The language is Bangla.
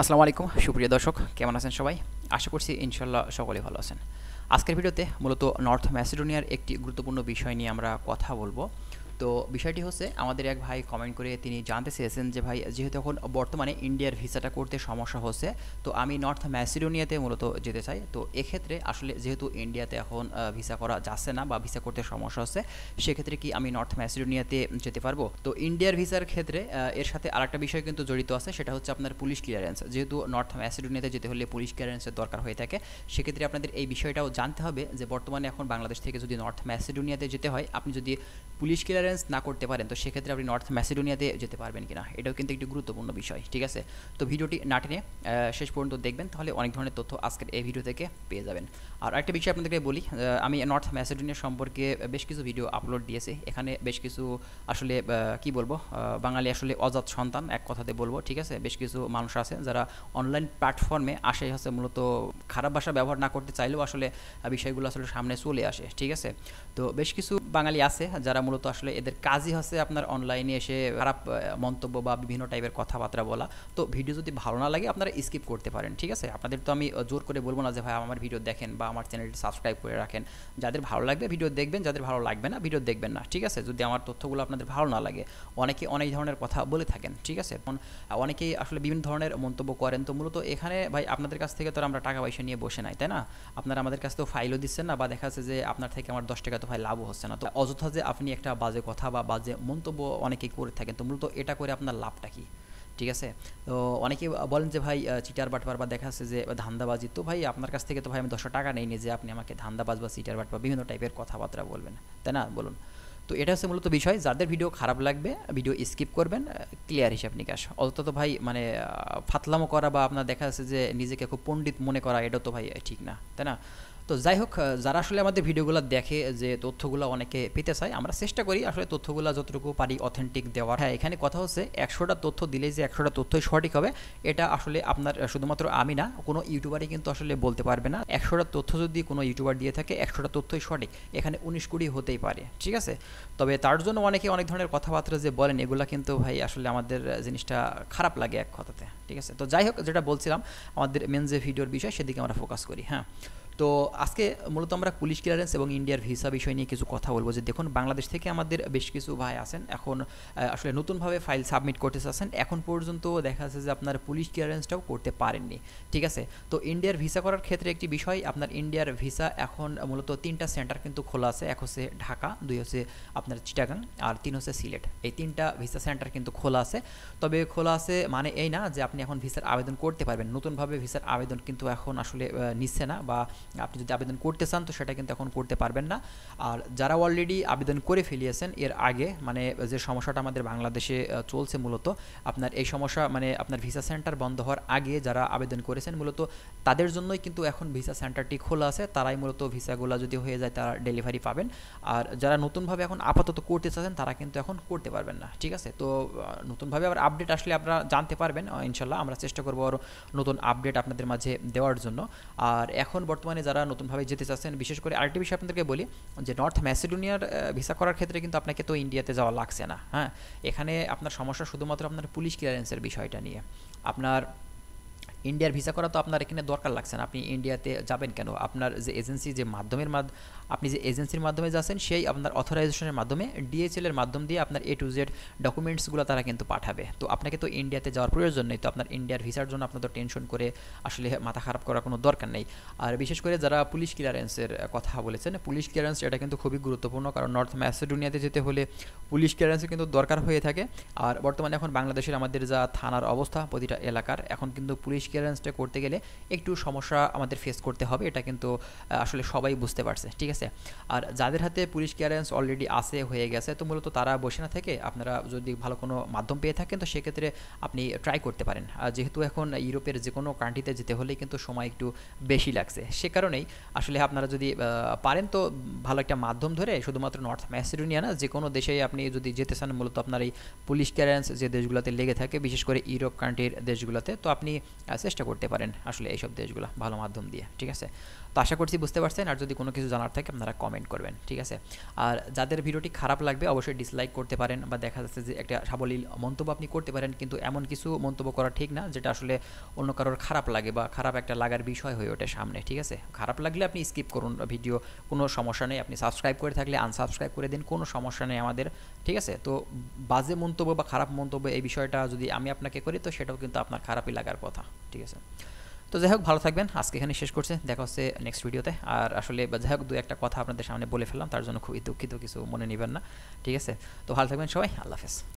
আসসালামু আলাইকুম, সুপ্রিয় দর্শক, কেমন আছেন সবাই? আশা করছি ইনশাল্লাহ সকলেই ভালো আছেন। আজকের ভিডিওতে মূলত নর্থ ম্যাসিডোনিয়ার একটি গুরুত্বপূর্ণ বিষয় নিয়ে আমরা কথা বলব। তো বিষয়টি হচ্ছে, আমাদের এক ভাই কমেন্ট করে তিনি জানতে চেয়েছেন যে ভাই, যেহেতু এখন বর্তমানে ইন্ডিয়ার ভিসাটা করতে সমস্যা হচ্ছে, তো আমি নর্থ ম্যাসিডোনিয়াতে মূলত যেতে চাই। তো এক্ষেত্রে আসলে যেহেতু ইন্ডিয়াতে এখন ভিসা করা যাচ্ছে না বা ভিসা করতে সমস্যা হচ্ছে, সেক্ষেত্রে কি আমি নর্থ ম্যাসিডোনিয়াতে যেতে পারব? তো ইন্ডিয়ার ভিসার ক্ষেত্রে এর সাথে আরেকটা বিষয় কিন্তু জড়িত আছে, সেটা হচ্ছে আপনার পুলিশ ক্লিয়ারেন্স যেহেতু নর্থ ম্যাসিডোনিয়াতে যেতে হলে পুলিশ ক্লিয়ারেন্সের দরকার হয়ে থাকে, সেক্ষেত্রে আপনাদের এই বিষয়টাও জানতে হবে যে বর্তমানে এখন বাংলাদেশ থেকে যদি নর্থ ম্যাসিডোনিয়াতে যেতে হয়, আপনি যদি পুলিশ ক্লিয়ারেন্স না করতে পারেন, তো সেক্ষেত্রে আপনি নর্থ ম্যাসিডোনিয়াতে যেতে পারবেন কিনা, এটাও কিন্তু একটি গুরুত্বপূর্ণ বিষয়, ঠিক আছে? তো ভিডিওটি না টেনে শেষ পর্যন্ত দেখবেন, তাহলে অনেক ধরনের তথ্য আজকের এই ভিডিও থেকে পেয়ে যাবেন। আর একটা বিষয় আপনাদেরকে বলি আমি নর্থ ম্যাসিডোনিয়া সম্পর্কে বেশ কিছু ভিডিও আপলোড দিয়েছি, এখানে বেশ কিছু আসলে কি বলব বাঙালি আসলে অজাত সন্তান, এক কথাতে বলব, ঠিক আছে? বেশ কিছু মানুষ আছে যারা অনলাইন প্ল্যাটফর্মে আসে, হচ্ছে মূলত খারাপ ভাষা ব্যবহার না করতে চাইলেও আসলে বিষয়গুলো আসলে সামনে চলে আসে, ঠিক আছে? তো বেশ কিছু বাঙালি আছে যারা মূলত আসলে এদের কাজই হচ্ছে আপনার অনলাইনে এসে খারাপ মন্তব্য বা বিভিন্ন টাইপের কথাবার্তা বলা। তো ভিডিও যদি ভালো না লাগে, আপনারা স্কিপ করতে পারেন, ঠিক আছে? আপনাদের তো আমি জোর করে বলব না যে, ভাই, আমার ভিডিও দেখেন বা আমার চ্যানেলটি সাবস্ক্রাইব করে রাখেন। যাদের ভালো লাগবে ভিডিও দেখবেন, যাদের ভালো লাগবে না ভিডিও দেখবেন না, ঠিক আছে? যদি আমার তথ্যগুলো আপনাদের ভালো না লাগে, অনেকে অনেক ধরনের কথা বলে থাকেন, ঠিক আছে? এখন, অনেকেই আসলে বিভিন্ন ধরনের মন্তব্য করেন। তো মূলত এখানে, ভাই, আপনাদের কাছ থেকে তো আমরা টাকা পয়সা নিয়ে বসে নাই, তাই না? আপনারা আমাদের কাছে তো ফাইলও দিচ্ছেন না বা দেখা যাচ্ছে যে, আপনার থেকে আমার দশ টাকা তো ভাই লাভও হচ্ছে না। তো অযথা যে, আপনি একটা বাজে কথা বা বাজে মন্তব্য অনেকেই করে থাকেন। তো মূলত এটা করে আপনার লাভটা কী? ঠিক আছে? তো অনেকে বলেন যে, ভাই চিটার বাটবার বা দেখা যাচ্ছে যে, ধান্দাবাজি। তো ভাই, আপনার কাছ থেকে তো ভাই আমি দশশো টাকা নেই যে, আপনি আমাকে ধান্দাবাজ বা চিটার বাট বা বিভিন্ন টাইপের কথাবার্তা বলবেন। তাই না? বলুন। তো এটা হচ্ছে মূলত বিষয়। যাদের ভিডিও খারাপ লাগবে ভিডিও স্কিপ করবেন ক্লিয়ার হিসাব নিকাশ। অত তো ভাই মানে ফাতলামো করা বা আপনার দেখা যাচ্ছে যে, নিজেকে খুব পণ্ডিত মনে করা, এটা তো ভাই ঠিক না। তাই না? তো যাই হোক যারা আসলে আমাদের ভিডিওগুলো দেখে যে তথ্যগুলো অনেকে পেতে চায়, আমরা চেষ্টা করি আসলে তথ্যগুলো যতটুকু পারি অথেন্টিক দেওয়ার। হ্যাঁ এখানে কথা হচ্ছে একশোটা তথ্য দিলে যে একশোটা তথ্যই সঠিক হবে, এটা আসলে আপনার শুধুমাত্র আমি না, কোনো ইউটিউবারই কিন্তু আসলে বলতে পারবে না। একশোটা তথ্য যদি কোনো ইউটিউবার দিয়ে থাকে, একশোটা তথ্যই সঠিক, এখানে উনিশ কুড়ি হতেই পারে, ঠিক আছে? তবে তার জন্য অনেকে অনেক ধরনের কথাবার্তা যে বলেন, এগুলো কিন্তু ভাই আসলে আমাদের জিনিসটা খারাপ লাগে এক কথাতে, ঠিক আছে? তো যাই হোক, যেটা বলছিলাম, আমাদের মেন যে ভিডিওর বিষয়, সেদিকে আমরা ফোকাস করি হ্যাঁ? তো আজকে মূলত আমরা পুলিশ ক্লিয়ারেন্স এবং ইন্ডিয়ার ভিসা বিষয় নিয়ে কিছু কথা বলব। যে দেখুন, বাংলাদেশ থেকে আমাদের বেশ কিছু ভাই আছেন। এখন আসলে নতুনভাবে ফাইল সাবমিট করতে চাচ্ছেন। এখন পর্যন্ত দেখা যাচ্ছে যে আপনার পুলিশ ক্লিয়ারেন্সটাও করতে পারেননি। ঠিক আছে? তো ইন্ডিয়ার ভিসা করার ক্ষেত্রে একটি বিষয়, আপনার ইন্ডিয়ার ভিসা এখন মূলত তিনটা সেন্টার কিন্তু খোলা আছে। এক হচ্ছে ঢাকা, দুই হচ্ছে আপনার চিটাগাং আর তিন হচ্ছে সিলেট। এই তিনটা ভিসা সেন্টার কিন্তু খোলা আছে। তবে খোলা আছে মানে এই না যে আপনি এখন ভিসার আবেদন করতে পারবেন। নতুনভাবে ভিসার আবেদন কিন্তু এখন আসলে নিচ্ছে না বা আপনি যদি আবেদন করতে চান, তো সেটা কিন্তু এখন করতে পারবেন না। আর যারা অলরেডি আবেদন করে ফেলিয়েছেন, এর আগে মানে যে সমস্যাটা আমাদের বাংলাদেশে চলছে মূলত, আপনার এই সমস্যা মানে আপনার ভিসা সেন্টার বন্ধ হওয়ার আগে যারা আবেদন করেছেন, মূলত তাদের জন্যই কিন্তু এখন ভিসা সেন্টারটি খোলা আছে। তারাই মূলত ভিসাগুলো যদি হয়ে যায়, তারা ডেলিভারি পাবেন। আর যারা নতুনভাবে এখন আপাতত করতে চাচ্ছেন, তারা কিন্তু এখন করতে পারবেন না, ঠিক আছে? তো নতুনভাবে আবার আপডেট আসলে আপনারা জানতে পারবেন ইনশাল্লাহ। আমরা চেষ্টা করব আরও নতুন আপডেট আপনাদের মাঝে দেওয়ার জন্য। আর এখন বর্তমানে যারা নতুনভাবে যেতে চাচ্ছেন, বিশেষ করে আরেকটি বিষয় আপনাদেরকে বলি যে নর্থ ম্যাসিডোনিয়ার ভিসা করার ক্ষেত্রে কিন্তু আপনাকে তো ইন্ডিয়াতে যাওয়া লাগছে না হ্যাঁ? এখানে আপনার সমস্যা শুধুমাত্র আপনার পুলিশ ক্লিয়ারেন্সের বিষয়টা নিয়ে। আপনার ইন্ডিয়ার ভিসা করা তো আপনার এখানে দরকার লাগছে না। আপনি ইন্ডিয়াতে যাবেন কেন? আপনার যে এজেন্সি যে মাধ্যমের আপনি যে এজেন্সির মাধ্যমে যাচ্ছেন, সেই আপনার অথরাইজেশনের মাধ্যমে ডিএচএল এর মাধ্যম দিয়ে আপনার এ টু জেড ডকুমেন্টসগুলো তারা কিন্তু পাঠাবে। তো আপনাকে তো ইন্ডিয়াতে যাওয়ার প্রয়োজন নেই। তো আপনার ইন্ডিয়ার ভিসার জন্য আপনার তো টেনশন করে আসলে মাথা খারাপ করার কোনো দরকার নেই। আর বিশেষ করে যারা পুলিশ ক্লিয়ারেন্সের কথা বলেছেন পুলিশ ক্লিয়ারেন্স এটা কিন্তু খুবই গুরুত্বপূর্ণ। কারণ নর্থ ম্যাসেডোনিয়াতে যেতে হলে পুলিশ ক্লিয়ারেন্সে কিন্তু দরকার হয়ে থাকে। আর বর্তমানে এখন বাংলাদেশের আমাদের যা থানার অবস্থা, প্রতিটা এলাকার, এখন কিন্তু পুলিশ ক্লিয়ারেন্সটা করতে গেলে একটু সমস্যা আমাদের ফেস করতে হবে। এটা কিন্তু আসলে সবাই বুঝতে পারছে, ঠিক আছে? আর যাদের হাতে পুলিশ ক্লিয়ারেন্স অলরেডি আসে হয়ে গেছে, তো মূলত তারা বসে না থেকে আপনারা যদি ভালো কোনো মাধ্যম পেয়ে থাকেন, তো সেক্ষেত্রে আপনি ট্রাই করতে পারেন। যেহেতু এখন ইউরোপের যে কোনো কান্ট্রিতে যেতে হলেই কিন্তু সময় একটু বেশি লাগছে। সে কারণেই আসলে আপনারা যদি পারেন, তো ভালো একটা মাধ্যম ধরে শুধুমাত্র নর্থ ম্যাসিডোনিয়া না, যে কোনো দেশেই আপনি যদি যেতে চান, মূলত আপনার এই পুলিশ ক্লিয়ারেন্স যে দেশগুলোতে লেগে থাকে, বিশেষ করে ইউরোপ কান্ট্রির দেশগুলোতে, তো আপনি চেষ্টা করতে পারেন আসলে এইসব দেশগুলো ভালো মাধ্যম দিয়ে, ঠিক আছে? তো আশা করছি বুঝতে পারছেন, আর যদি কোনো কিছু জানার থাকে আপনারা কমেন্ট করবেন, ঠিক আছে? আর যাদের ভিডিওটি খারাপ লাগবে অবশ্যই ডিসলাইক করতে পারেন বা দেখা যাচ্ছে যে একটা সাবলীল মন্তব্য আপনি করতে পারেন, কিন্তু এমন কিছু মন্তব্য করা ঠিক না, যেটা আসলে অন্য কারোর খারাপ লাগে বা খারাপ একটা লাগার বিষয় হয়ে ওঠে সামনে, ঠিক আছে? খারাপ লাগলে আপনি স্কিপ করুন ভিডিও কোনো সমস্যা নেই, আপনি সাবস্ক্রাইব করে থাকলে আনসাবস্ক্রাইব করে দিন, কোনো সমস্যা নেই আমাদের, ঠিক আছে? তো বাজে মন্তব্য বা খারাপ মন্তব্য এই বিষয়টা যদি আমি আপনাকে করি, তো সেটাও কিন্তু আপনার খারাপই লাগার কথা। ঠিক আছে। তো যাই হোক, ভালো থাকবেন। আজকে এখানে শেষ করছে। দেখা হচ্ছে নেক্সট ভিডিওতে আর আসলে যাই হোক, দু একটা কথা আপনাদের সামনে বলে ফেললাম, তার জন্য খুবই দুঃখিত, কিছু মনে নেবেন না। ঠিক আছে? তো ভালো থাকবেন সবাই। আল্লাহ হাফেজ।